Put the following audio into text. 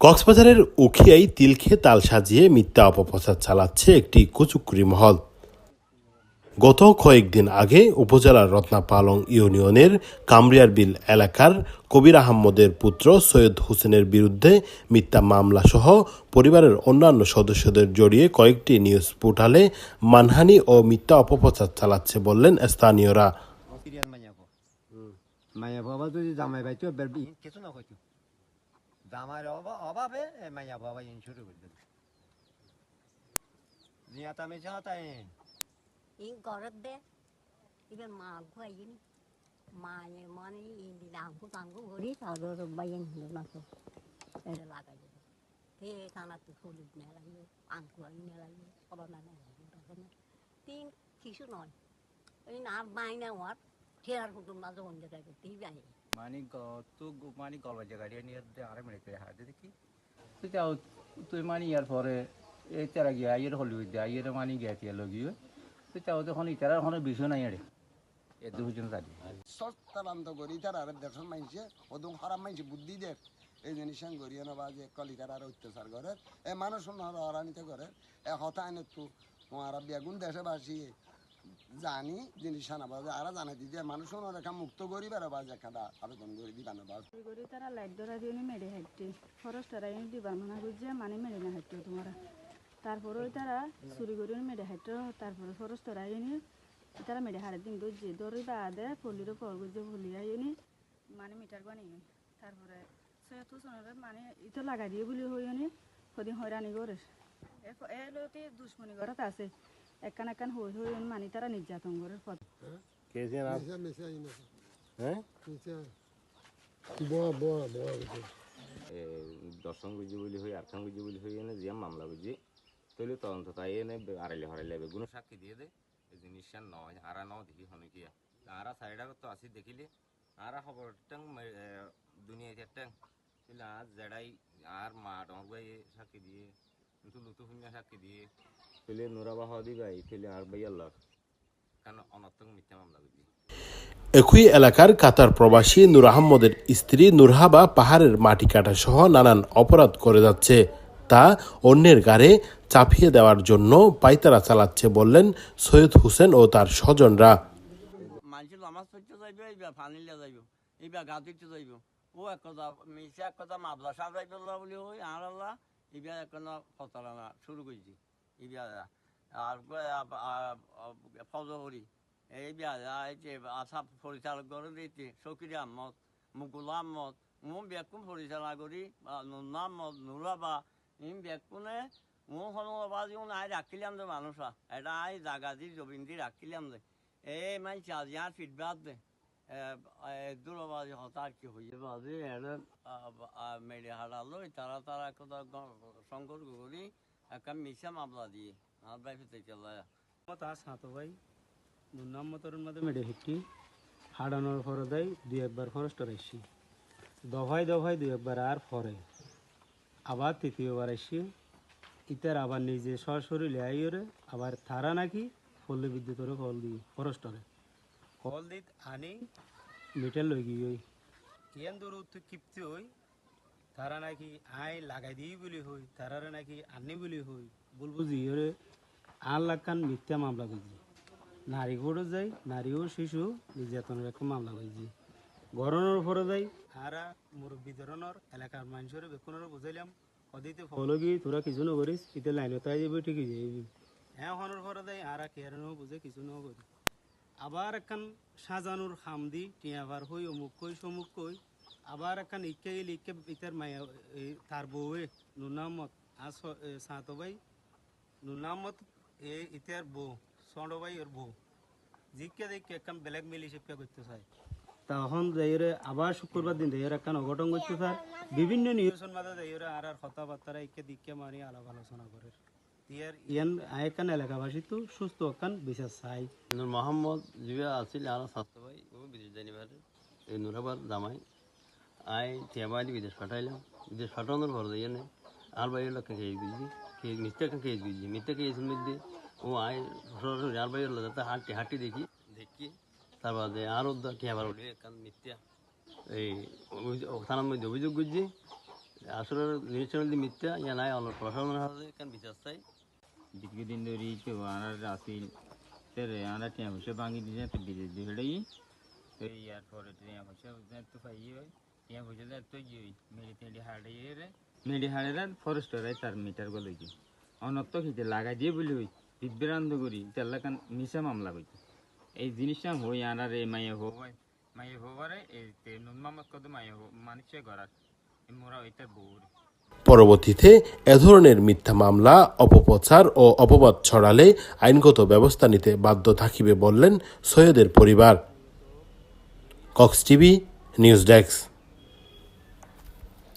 কক্সবাজারের উখিয়ায় তিলখে তাল সাজিয়ে মিথ্যা অপপ্রচার চালাচ্ছে একটি কুচুকুরি মহল। গত কয়েকদিন আগে উপজেলার রত্নাপালং ইউনিয়নের কামরিয়ার বিল এলাকার কবির আহমদের পুত্র সৈয়দ হোসেনের বিরুদ্ধে মিথ্যা মামলা সহ পরিবারের অন্যান্য সদস্যদের জড়িয়ে কয়েকটি নিউজ পোর্টালে মানহানি ও মিথ্যা অপপ্রচার চালাচ্ছে বললেন স্থানীয়রা। মাইয়া বাবা যদি জামাই ভাই তো কিছু না কইতো অভাব অভাবে মাইয়া বাবা শুরু করে দিল নিয়াতা মেশা তাই ই ঘরত দে ইবে মা খুয়াইনি মায়ে মানে ইন্দি ডাঙ্গু টাঙ্গু ঘুরি তারপর বাইন হলো না তো এটা লাগাই দেবো তে থানা তো হলুদ নে লাগিও আঙ্কু আই নে লাগিও করোনা নে তিন কিছু নয় ওই না বাইনা হওয়ার ফেরার কুটুম না যখন যেটা করতেই যাই মানি তু মানি গলবা জায়গায় নিয়ে আরে মেরে করে হাতে দেখি। তুই যাও তুই মানি ইয়ার পরে এই তারা গিয়া আইয়ের হলি দে আইয়ের মানি গিয়া তিয়া লগিও তুই যাও তখন ইতারা এখন বিষয় নাই আরে। এ দুজন জানি। সস্তারান্ত করি তার আর দেশের মানুষে ওদম খারাপ মানুষ বুদ্ধি দেখ এই জিনিস করিয়ে নেবা যে কলিকার আর অত্যাচার করে। এ মানুষ হরানিতে করে। এ হতা এনে তো তোমার বেগুন দেশে বাসি জানি জিনিস আনাবা যে আর জানাই দিদি মানুষ রেখা মুক্ত করি বেড়াবা যে একটা আবেদন করে দিবা নেবা গরি তারা লাইট ধরা দিয়ে মেরে হাঁটতে। খরচ তারা এনে দিবার মানা করছে মানে মেরে না হাঁটতে তোমারা। তারপরে ওই তারা চুরি করে মেরে হাঁটতে। তারপরে খরচ তারা এনে তারা মেরে হাড়ে দিন দরজি দরি বাদে ফলিরও পর করছে ফলিয়া এনে মানে মিটার বানিয়ে তারপরে সৈয়দ হোসেনের মানে ইতো লাগাই দিয়ে বলি হই এনে সদিন হয়রানি করে। এ লোকে দুশ্মনী ঘরত আছে। একান একান হই হই মানে তারা নির্যাতন করে পথ দর্শন বুঝি বলি হই আরখান বুঝি বলি হই এনে জিয়াম মামলা বুঝি। তৈলে তদন্ত তাই এনে আড়াইলে হরাইলে বেগুন সাক্ষী দিয়ে দে। এই জিনিসটা নয় আরা ন দেখি হনে কি আরা সাইডা তো আসি দেখিলে। আরা খবর টাং দুনিয়া টাং তাহলে আজ জেডাই আর মা ডর ভাই সাক্ষী দিয়ে কিন্তু লুতু ফুমিয়া সাক্ষী দিয়ে নুরা বাহা দিবাই আর মিথ্যা মামলা একই এলাকার কাতার প্রবাসী নূর আহমদের স্ত্রী নুরহাবা পাহাড়ের মাটি কাটা সহ নানান অপরাধ করে যাচ্ছে। তা অন্যের গাড়ে চাপিয়ে দেওয়ার জন্য পাইতারা চালাচ্ছে বললেন সৈয়দ হোসেন ও তার স্বজনরা। মানুষের নামাজ পড়তে যাইবে এইবার পানি লিয়া যাইব এইবার গা ধুইতে যাইব। ও এক কথা মিশে এক কথা মাবলা সাহ যাইব বলি ওই আর আল্লাহ এক শুরু করছি আর ফজহরি এইবার এই যে আশা পরিচালক করে দিতে শকির আহমদ মু বেকুন পরিচালনা করি নুন্না আহমদ নুরাবা ইম বেকুনে মু হনুবাজি আই রাখিলাম যে এটা আই জাগা দি জবিন দি রাখিলাম যে এই মানে চার ইয়ার ফিডব্যাক দে দূরবাজি হতার কি হয়ে বাজে এর মেরে হারালো তারা তারা কথা সংকট করি একটা মিশা মামলা দিয়ে ভাই ফিতে চলা তার সাঁতো ভাই দুর্নাম মতরের মধ্যে মেডে হিটটি হাডানোর ফরে দেয় দুই একবার ফরেস্টর আসছি দফায় দফায় দুই একবার আর ফরে আবার তৃতীয়বার আসছি ইতার আবার নিজে সরাসরি লেয়াইরে আবার তারা নাকি ফলে বিদ্যুতের কল দিই ফরেস্টরে কল দিত আনি মিটার লই গিয়ে ওই ইয়ান দূর উত্তর কিপ্তি হই তারা নাকি আই লাগাই দিই বলি হই তারারে নাকি আনি বলি হই। বলব জিওরে আন লাখান মিথ্যা মামলা করছি নারী ঘোড়ো যাই নারী ও শিশু নির্যাতনের একটা মামলা করছি গরনের উপরে যাই আরা মুরব্বী ধরনের এলাকার মানুষের বেকুনের বুঝাইলাম কদিতে ফলো গিয়ে তোরা কিছু ন করিস ইতে লাইন তাই যাবি ঠিকই যাবি। হ্যাঁ হনের পরে যাই আরা কেয়ারও বুঝে কিছু ন করি। আবার একখান সাজানোর খাম দি টিয়াবার হই অমুক কই সমুক কই আবার একখান ইকে ইকে ইতার মায়া তার বউয়ে নুনামত আর সাঁতো ভাই নুনামত এ ইতার বউ সন্ড ভাই ওর বউ জিকে দেখে একখান ব্ল্যাক মেল হিসেবে করতে চায় তখন যাইরে আবার শুক্রবার দিন যাইরে একখান অঘটন করতে স্যার বিভিন্ন নিউজের মাঝে যাইরে আর আর কথাবার্তা ইকে দিকে মারি আলাপ আলোচনা করে ইয়ার ইয়ান আয়কান এলাকাবাসী তো সুস্থ একখান বিশেষ চাই মোহাম্মদ জিবা আছিল আর স্বাস্থ্য ভাই ও বিদেশ জানিবার এই নুরাবার জামাই আই টিয়াবাইলি বিদেশ পাঠাইলাম। বিদেশ পাঠানোর পর দিয়ে নে আর বাইরের লোক খেয়ে দিয়েছি খেয়ে মিথ্যা খেয়ে দিয়েছি মিথ্যা খেয়েছিল মধ্যে ও আই সরাসরি আর বাইরের লোক যাতে হাঁটি হাঁটি দেখি। দেখি। তারপর যে আর টিয়াবার উঠে কারণ মিথ্যা। এই অভিযোগ- থানার মধ্যে অভিযোগ করছি। আসলে জিনিসটা যদি মিথ্যা ইয়া নাই অন্য প্রশাসনের হাতে। কেন বিচার চাই? দীর্ঘদিন ধরে তো আনার আসিল। তেরে আনার টিয়া পয়সা ভাঙি দিয়ে তো বিদেশ দিয়ে হেঁটেই তো ইয়ার পরে টিয়া পয়সা তো পাই হয় ইয়ে মেরে তেড়ি হাড়ে রে। মেরে হাড়ে ফরেস্টরে তার মিটার গলে কি অনত্ত খেতে লাগাই দিয়ে বলি হই বিভ্রান্ত করি তেলা কান মিশা মামলা করছি এই জিনিসটা হই আনার এই মাইয়ে হবাই মাইয়ে হবারে এই নুন মামাত কত মাইয়ে মানুষে গড়ার। মোরা ওইটার বউ পরবর্তীতে এ ধরনের মিথ্যা মামলা অপপ্রচার ও অপবাদ ছড়ালে আইনগত ব্যবস্থা নিতে বাধ্য থাকিবে বললেন সৈয়দের পরিবার। Cox TV news desk.